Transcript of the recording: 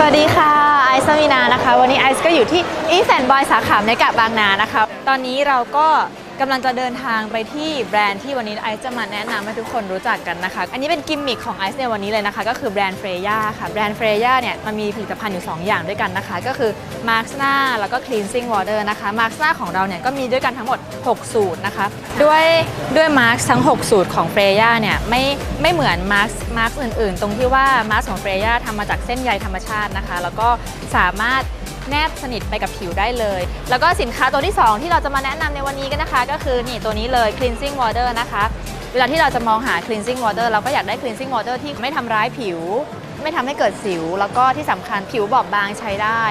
สวัสดีค่ะไอซ์มีนานะคะ วันนี้ไอซ์ก็อยู่ที่อีแฟนบอยสาขาเมกะบางนานะคะ ตอนนี้เราก็ กำลังจะเดินทางไปที่แบรนด์ที่วันนี้ไอซ์จะมาแนะนำให้ทุกคนรู้จักกันนะคะ อันนี้เป็นกิมมิคของไอซ์ในวันนี้เลยนะคะ ก็คือแบรนด์เฟรย่าค่ะ แบรนด์เฟรย่าเนี่ยมันมีผลิตภัณฑ์อยู่ 2 อย่างด้วยกันนะคะ ก็คือมาร์คหน้าแล้วก็ cleansing water นะคะมาร์คหน้าของเราเนี่ยก็มีด้วยกันทั้งหมด 6 สูตรนะคะ ด้วยด้วยมาร์คทั้ง 6 สูตรของเฟรย่าเนี่ยไม่ไม่เหมือนมาร์คมาร์คอื่น ๆ ตรงที่ว่ามาร์คของเฟรย่าทำมาจากเส้นใยธรรมชาตินะคะ แล้วก็สามารถแนบสนิทไปกับผิวได้เลย แล้วก็สินค้าตัวที่ 2 ที่เราจะมาแนะนำในวันนี้กันนะคะก็คือนี่ตัวนี้เลย cleansing water นะคะ เวลาที่เราจะมองหา cleansing water เราก็อยากได้ cleansing water ที่ไม่ทำร้ายผิว ไม่ทำให้เกิดสิว แล้วก็ที่สำคัญผิวบอบบางใช้ได้